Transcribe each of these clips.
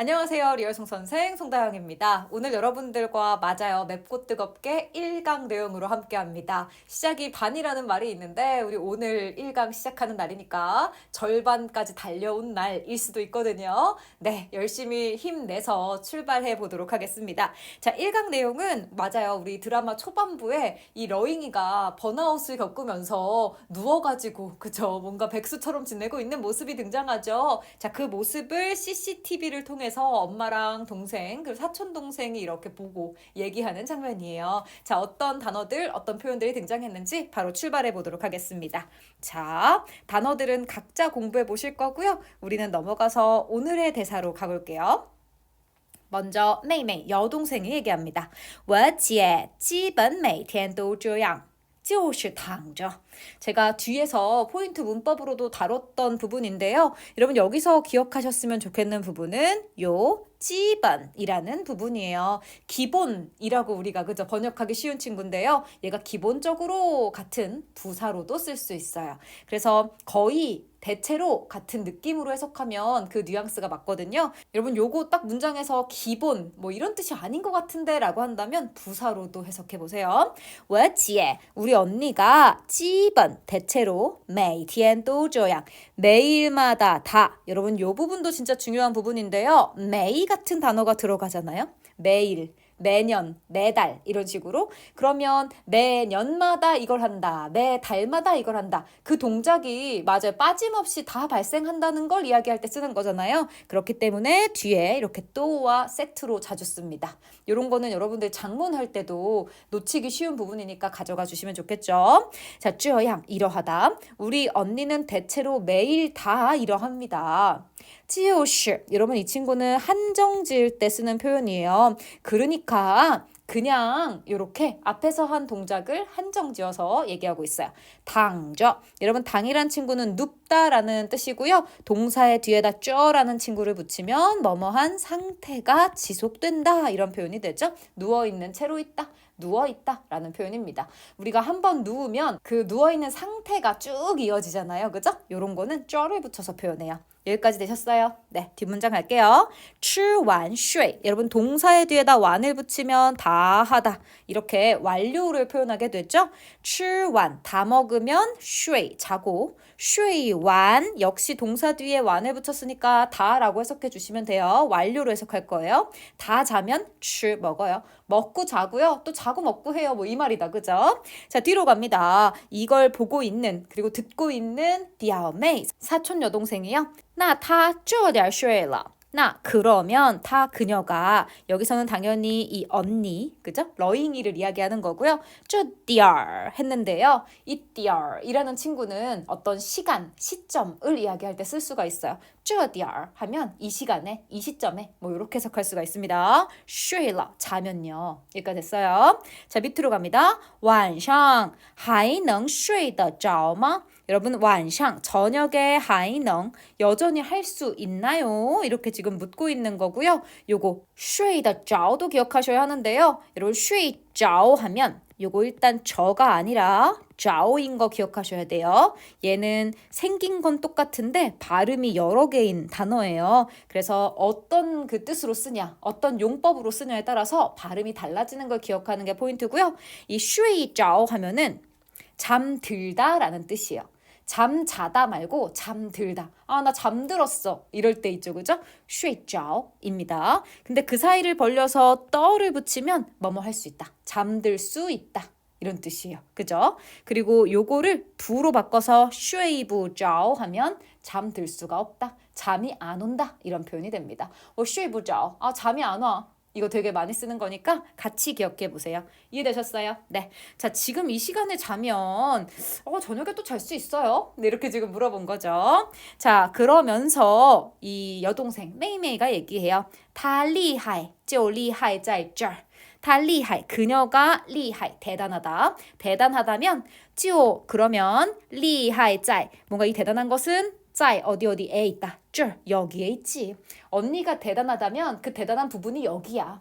안녕하세요. 리얼송 선생 송다영입니다. 오늘 여러분들과 맞아요. 맵고 뜨겁게 1강 내용으로 함께 합니다. 시작이 반이라는 말이 있는데 우리 오늘 1강 시작하는 날이니까 절반까지 달려온 날일 수도 있거든요. 네, 열심히 힘내서 출발해 보도록 하겠습니다. 자, 1강 내용은 맞아요. 우리 드라마 초반부에 이 러잉이가 번아웃을 겪으면서 누워가지고 그죠? 뭔가 백수처럼 지내고 있는 모습이 등장하죠. 자, 그 모습을 CCTV를 통해서 엄마랑 동생 그리고 사촌 동생이 이렇게 보고 얘기하는 장면이에요. 자, 어떤 단어들, 어떤 표현들이 등장했는지 바로 출발해 보도록 하겠습니다. 자, 단어들은 각자 공부해 보실 거고요. 우리는 넘어가서 오늘의 대사로 가볼게요. 먼저 妹妹 여동생이 얘기합니다. 我姐基本每天都这样。 지오실당죠. 제가 뒤에서 포인트 문법으로도 다뤘던 부분인데요. 여러분 여기서 기억하셨으면 좋겠는 부분은 요 基本이라는 부분이에요. 기본이라고 우리가 그저 번역하기 쉬운 친구인데요. 얘가 기본적으로 같은 부사로도 쓸 수 있어요. 그래서 거의 대체로 같은 느낌으로 해석하면 그 뉘앙스가 맞거든요. 여러분 요거 딱 문장에서 기본 뭐 이런 뜻이 아닌 것 같은데 라고 한다면 부사로도 해석해 보세요. 我姐 우리 언니가 基本 대체로 每天都这样 매일마다 다 여러분 요 부분도 진짜 중요한 부분인데요. 매일 같은 단어가 들어가잖아요. 매일 매년, 매달 이런 식으로 그러면 매년마다 이걸 한다. 매 달마다 이걸 한다. 그 동작이 맞아요. 빠짐없이 다 발생한다는 걸 이야기할 때 쓰는 거잖아요. 그렇기 때문에 뒤에 이렇게 또와 세트로 자주 씁니다. 이런 거는 여러분들 장문할 때도 놓치기 쉬운 부분이니까 가져가 주시면 좋겠죠. 자, 这样 이러하다. 우리 언니는 대체로 매일 다 이러합니다. 就是 여러분 이 친구는 한정 지을 때 쓰는 표현이에요. 그러니까 그냥 이렇게 앞에서 한 동작을 한정 지어서 얘기하고 있어요. 당저. 여러분 당이란 친구는 눕다라는 뜻이고요. 동사의 뒤에다 쪄라는 친구를 붙이면 뭐뭐한 상태가 지속된다 이런 표현이 되죠. 누워 있는 채로 있다. 누워 있다라는 표현입니다. 우리가 한번 누우면 그 누워 있는 상태가 쭉 이어지잖아요. 그죠? 요런 거는 쪄를 붙여서 표현해요. 여기까지 되셨어요? 네, 뒷문장 갈게요. 吃完睡. 여러분 동사의 뒤에다 완을 붙이면 다 하다. 이렇게 완료를 표현하게 되죠. 吃完 다 먹으면 睡 자고 睡完 역시 동사 뒤에 완을 붙였으니까 다라고 해석해 주시면 돼요. 완료로 해석할 거예요. 다 자면 吃 먹어요. 먹고 자고요. 또 자 고 먹고 해요. 뭐 이 말이다. 그죠? 자, 뒤로 갑니다. 이걸 보고 있는 그리고 듣고 있는 디아메이 사촌 여동생이요. 那他这点睡了。 나 그러면 다 그녀가 여기서는 당연히 이 언니 그죠? 러잉이를 이야기하는 거고요. 쭈디얼 했는데요. 이 디얼이라는 친구는 어떤 시간, 시점을 이야기할 때 쓸 수가 있어요. 쭈디얼 하면 이 시간에, 이 시점에 뭐 이렇게 해석할 수가 있습니다. 쉬라 자면요. 여기까지 됐어요. 자 밑으로 갑니다. 晚上还能睡得着吗? 여러분 완샹 저녁에 하이넝 여전히 할 수 있나요? 이렇게 지금 묻고 있는 거고요. 요거 쉐이다 짜오도 기억하셔야 하는데요. 여러분 쉐이 짜오 하면 요거 일단 저가 아니라 좌오인 거 기억하셔야 돼요. 얘는 생긴 건 똑같은데 발음이 여러 개인 단어예요. 그래서 어떤 그 뜻으로 쓰냐, 어떤 용법으로 쓰냐에 따라서 발음이 달라지는 걸 기억하는 게 포인트고요. 이 슈에이 좌오 하면은 잠들다라는 뜻이에요. 잠자다 말고 잠들다. 아, 나 잠들었어. 이럴 때 있죠. 그죠? 쉬자오입니다. 근데 그 사이를 벌려서 떠를 붙이면 뭐뭐 할 수 있다. 잠들 수 있다. 이런 뜻이에요. 그죠? 그리고 요거를 부로 바꿔서 쉐이브 자오 하면 잠들 수가 없다. 잠이 안 온다. 이런 표현이 됩니다. 어, 쉐이브 자오. 아, 잠이 안 와. 이거 되게 많이 쓰는 거니까 같이 기억해 보세요. 이해되셨어요? 네. 자, 지금 이 시간에 자면, 어, 저녁에 또 잘 수 있어요? 네, 이렇게 지금 물어본 거죠. 자, 그러면서 이 여동생, 메이메이가 얘기해요. 달리하이, 쪼리하이, 짜이쩔. 달리하이, 그녀가 리하이, 대단하다. 대단하다면, 쪼, 그러면, 리하이, 짜이. 뭔가 이 대단한 것은 在 어디 어디에 있다. 这 여기에 있지. 언니가 대단하다면 그 대단한 부분이 여기야.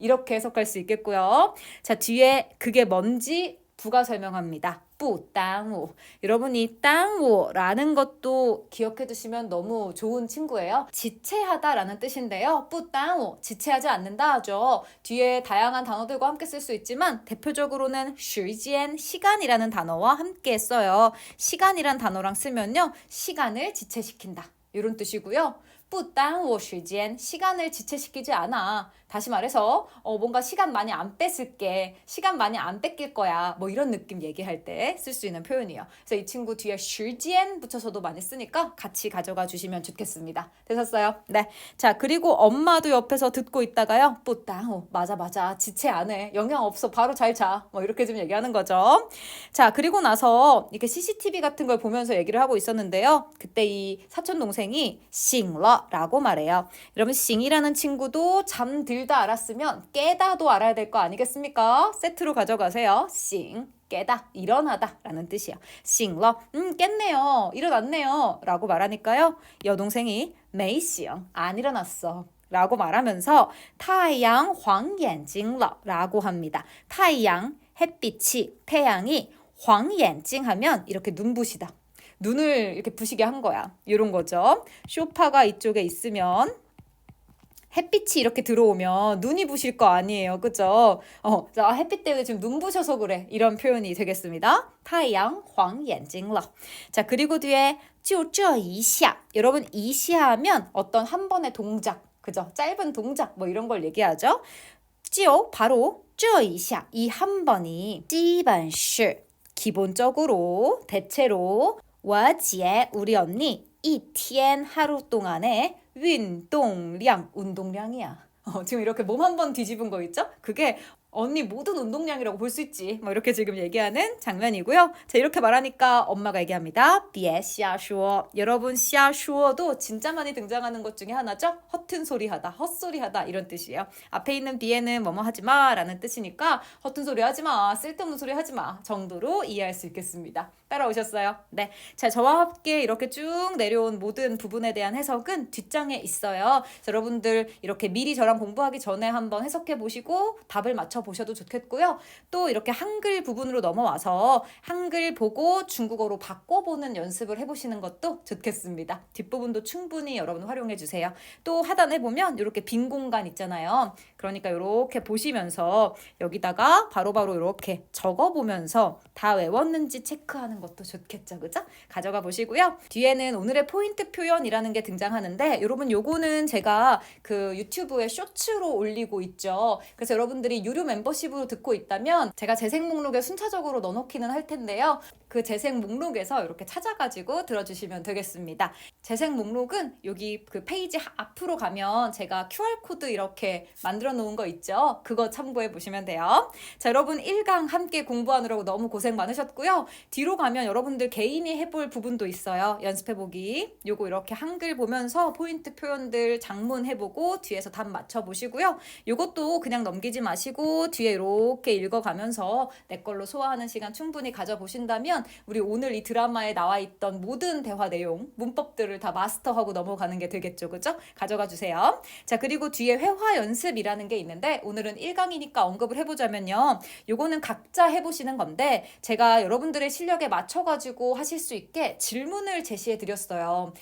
이렇게 해석할 수 있겠고요. 자, 뒤에 그게 뭔지 부가 설명합니다. 뿌, 땅우. 여러분이 땅우라는 것도 기억해 두시면 너무 좋은 친구예요. 지체하다라는 뜻인데요. 뿌, 땅우. 지체하지 않는다 하죠. 뒤에 다양한 단어들과 함께 쓸 수 있지만 대표적으로는 쉬지엔 시간이라는 단어와 함께 써요. 시간이란 단어랑 쓰면요. 시간을 지체시킨다. 이런 뜻이고요. 뿌, 땅우, 쉬지엔 시간을 지체시키지 않아. 다시 말해서 어, 뭔가 시간 많이 안 뺏을게, 시간 많이 안 뺏길 거야, 뭐 이런 느낌 얘기할 때 쓸 수 있는 표현이에요. 그래서 이 친구 뒤에 쉴지엔 붙여서도 많이 쓰니까 같이 가져가 주시면 좋겠습니다. 되셨어요? 네. 자 그리고 엄마도 옆에서 듣고 있다가요, 뿌땅, 어, 맞아 맞아, 지체 안 해, 영향 없어, 바로 잘 자, 뭐 이렇게 좀 얘기하는 거죠. 자 그리고 나서 이렇게 CCTV 같은 걸 보면서 얘기를 하고 있었는데요. 그때 이 사촌 동생이 싱러라고 말해요. 여러분 싱이라는 친구도 잠들 다 알았으면 깨다도 알아야 될 거 아니겠습니까? 세트로 가져가세요. 醒 깨다, 일어나다 라는 뜻이에요. 醒了, 음, 깼네요. 일어났네요. 라고 말하니까요. 여동생이 没醒, 안 일어났어. 라고 말하면서 太阳黄眼睛了 라고 합니다. 太阳, 햇빛이, 태양이 黄眼睛 하면 이렇게 눈부시다. 눈을 이렇게 부시게 한 거야. 이런 거죠. 쇼파가 이쪽에 있으면 햇빛이 이렇게 들어오면 눈이 부실 거 아니에요. 그죠? 어, 자, 햇빛 때문에 지금 눈 부셔서 그래. 이런 표현이 되겠습니다. 太阳黄眼睛了. 자, 그리고 뒤에 就这一下. 여러분, 一下 하면 어떤 한 번의 동작. 그죠? 짧은 동작 뭐 이런 걸 얘기하죠. 就 바로 这一下. 이 한 번이 基本是 기본적으로 대체로 我姐 우리 언니 一天 하루 동안의 윈동량 운동량이야. 어, 지금 이렇게 몸 한 번 뒤집은 거 있죠? 그게 언니 모든 운동량이라고 볼 수 있지. 뭐 이렇게 지금 얘기하는 장면이고요. 자, 이렇게 말하니까 엄마가 얘기합니다. 비에 시아슈어. 여러분 시아슈어도 진짜 많이 등장하는 것 중에 하나죠. 허튼 소리하다, 헛소리하다 이런 뜻이에요. 앞에 있는 비에는 뭐뭐 하지 마라는 뜻이니까 허튼 소리 하지 마, 쓸데없는 소리 하지 마 정도로 이해할 수 있겠습니다. 따라오셨어요? 네. 자, 저와 함께 이렇게 쭉 내려온 모든 부분에 대한 해석은 뒷장에 있어요. 여러분들 이렇게 미리 저랑 공부하기 전에 한번 해석해 보시고 답을 맞춰 보셔도 좋겠고요. 또 이렇게 한글 부분으로 넘어와서 한글 보고 중국어로 바꿔보는 연습을 해 보시는 것도 좋겠습니다. 뒷부분도 충분히 여러분 활용해 주세요. 또 하단에 보면 이렇게 빈 공간 있잖아요. 그러니까 이렇게 보시면서 여기다가 바로바로 이렇게 적어 보면서 다 외웠는지 체크하는 것도 좋겠죠. 그죠? 가져가 보시고요. 뒤에는 오늘의 포인트 표현이라는 게 등장하는데 여러분 요거는 제가 그 유튜브에 쇼츠로 올리고 있죠. 그래서 여러분들이 유료 멤버십으로 듣고 있다면 제가 재생 목록에 순차적으로 넣어놓기는 할 텐데요. 그 재생 목록에서 이렇게 찾아가지고 들어주시면 되겠습니다. 재생 목록은 여기 그 페이지 하- 앞으로 가면 제가 QR코드 이렇게 만들어 놓은 거 있죠. 그거 참고해 보시면 돼요. 자, 여러분 1강 함께 공부하느라고 너무 고생 많으셨고요. 뒤로 가면 여러분들 개인이 해볼 부분도 있어요. 연습해 보기. 요거 이렇게 한글 보면서 포인트 표현들 장문 해보고 뒤에서 답 맞춰 보시고요. 요것도 그냥 넘기지 마시고 뒤에 이렇게 읽어가면서 내 걸로 소화하는 시간 충분히 가져보신다면 우리 오늘 이 드라마에 나와 있던 모든 대화 내용, 문법들을 다 마스터하고 넘어가는 게 되겠죠. 그죠? 가져가 주세요. 자, 그리고 뒤에 회화 연습이라는 게 있는데 오늘은 1강이니까 언급을 해보자면요. 요거는 각자 해보시는 건데 제가 여러분들의 실력에 맞춰가지고 하실 수 있게 질문을 제시해 드렸어요.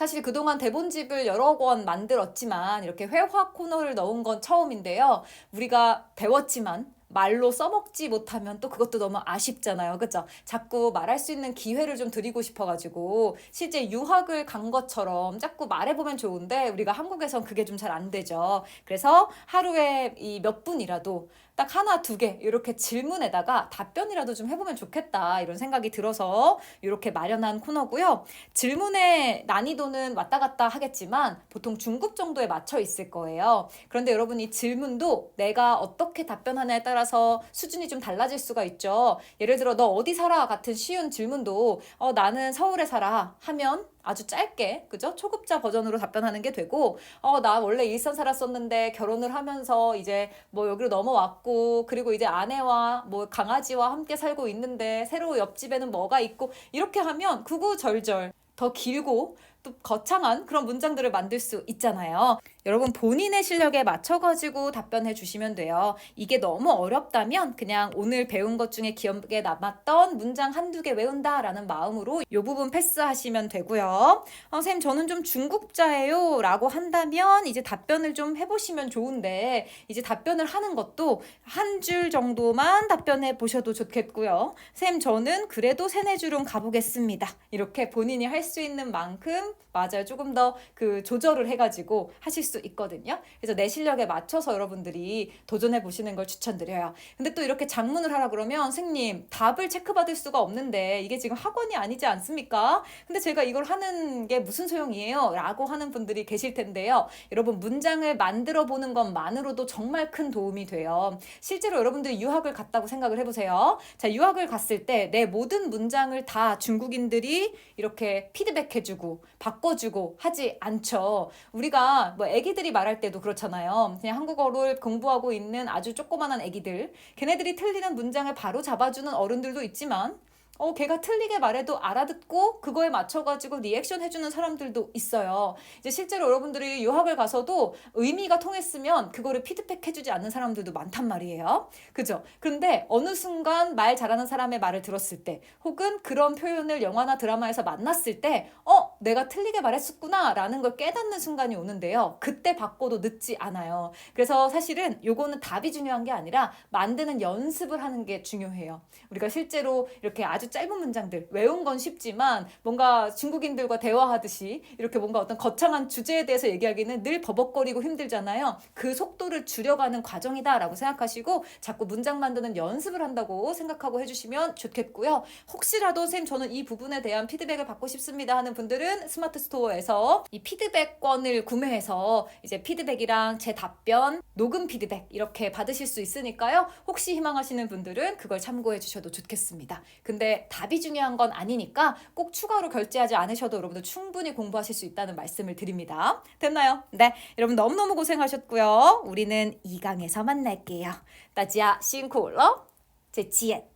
사실 그동안 대본집을 여러 권 만들었지만 이렇게 회화 코너를 넣은 건 처음인데요. 우리가 배웠지만 말로 써먹지 못하면 또 그것도 너무 아쉽잖아요. 그죠? 자꾸 말할 수 있는 기회를 좀 드리고 싶어가지고 실제 유학을 간 것처럼 자꾸 말해보면 좋은데 우리가 한국에선 그게 좀 잘 안 되죠. 그래서 하루에 이 몇 분이라도 딱 하나, 두 개 이렇게 질문에다가 답변이라도 좀 해보면 좋겠다 이런 생각이 들어서 이렇게 마련한 코너고요. 질문의 난이도는 왔다 갔다 하겠지만 보통 중급 정도에 맞춰 있을 거예요. 그런데 여러분 이 질문도 내가 어떻게 답변하냐에 따라서 수준이 좀 달라질 수가 있죠. 예를 들어 너 어디 살아 같은 쉬운 질문도 어, 나는 서울에 살아 하면 아주 짧게 그죠? 초급자 버전으로 답변하는 게 되고 어 나 원래 일산 살았었는데 결혼을 하면서 이제 뭐 여기로 넘어왔고 그리고 이제 아내와 뭐 강아지와 함께 살고 있는데 새로 옆집에는 뭐가 있고 이렇게 하면 구구절절. 더 길고 또 거창한 그런 문장들을 만들 수 있잖아요. 여러분 본인의 실력에 맞춰가지고 답변해 주시면 돼요. 이게 너무 어렵다면 그냥 오늘 배운 것 중에 기억에 남았던 문장 한두 개 외운다라는 마음으로 이 부분 패스하시면 되고요. 어, 선생님 저는 좀 중국자예요 라고 한다면 이제 답변을 좀 해보시면 좋은데 이제 답변을 하는 것도 한 줄 정도만 답변해 보셔도 좋겠고요. 쌤 저는 그래도 세네 줄은 가보겠습니다. 이렇게 본인이 할 수 있는 만큼 Evet. 맞아요. 조금 더 그 조절을 해가지고 하실 수 있거든요. 그래서 내 실력에 맞춰서 여러분들이 도전해 보시는 걸 추천드려요. 근데 또 이렇게 작문을 하라 그러면 선생님 답을 체크받을 수가 없는데 이게 지금 학원이 아니지 않습니까? 근데 제가 이걸 하는 게 무슨 소용이에요? 라고 하는 분들이 계실 텐데요. 여러분 문장을 만들어 보는 것만으로도 정말 큰 도움이 돼요. 실제로 여러분들이 유학을 갔다고 생각을 해보세요. 자, 유학을 갔을 때 내 모든 문장을 다 중국인들이 이렇게 피드백해주고 바꿔 주고 하지 않죠. 우리가 뭐 애기들이 말할 때도 그렇잖아요. 그냥 한국어를 공부하고 있는 아주 조그만한 애기들, 걔네들이 틀리는 문장을 바로 잡아주는 어른들도 있지만 어, 걔가 틀리게 말해도 알아듣고 그거에 맞춰가지고 리액션 해주는 사람들도 있어요. 이제 실제로 여러분들이 유학을 가서도 의미가 통했으면 그거를 피드백 해주지 않는 사람들도 많단 말이에요. 그죠? 그런데 어느 순간 말 잘하는 사람의 말을 들었을 때 혹은 그런 표현을 영화나 드라마에서 만났을 때 어, 내가 틀리게 말했었구나 라는 걸 깨닫는 순간이 오는데요. 그때 바꿔도 늦지 않아요. 그래서 사실은 요거는 답이 중요한 게 아니라 만드는 연습을 하는 게 중요해요. 우리가 실제로 이렇게 아주 짧은 문장들 외운 건 쉽지만 뭔가 중국인들과 대화하듯이 이렇게 뭔가 어떤 거창한 주제에 대해서 얘기하기는 늘 버벅거리고 힘들잖아요. 그 속도를 줄여가는 과정이다라고 생각하시고 자꾸 문장 만드는 연습을 한다고 생각하고 해주시면 좋겠고요. 혹시라도 쌤 저는 이 부분에 대한 피드백을 받고 싶습니다 하는 분들은 스마트 스토어에서 이 피드백권을 구매해서 이제 피드백이랑 제 답변, 녹음 피드백 이렇게 받으실 수 있으니까요. 혹시 희망하시는 분들은 그걸 참고해 주셔도 좋겠습니다. 근데 답이 중요한 건 아니니까 꼭 추가로 결제하지 않으셔도 여러분들 충분히 공부하실 수 있다는 말씀을 드립니다. 됐나요? 네. 여러분 너무너무 고생하셨고요. 우리는 2강에서 만날게요. 大家辛苦了，再见。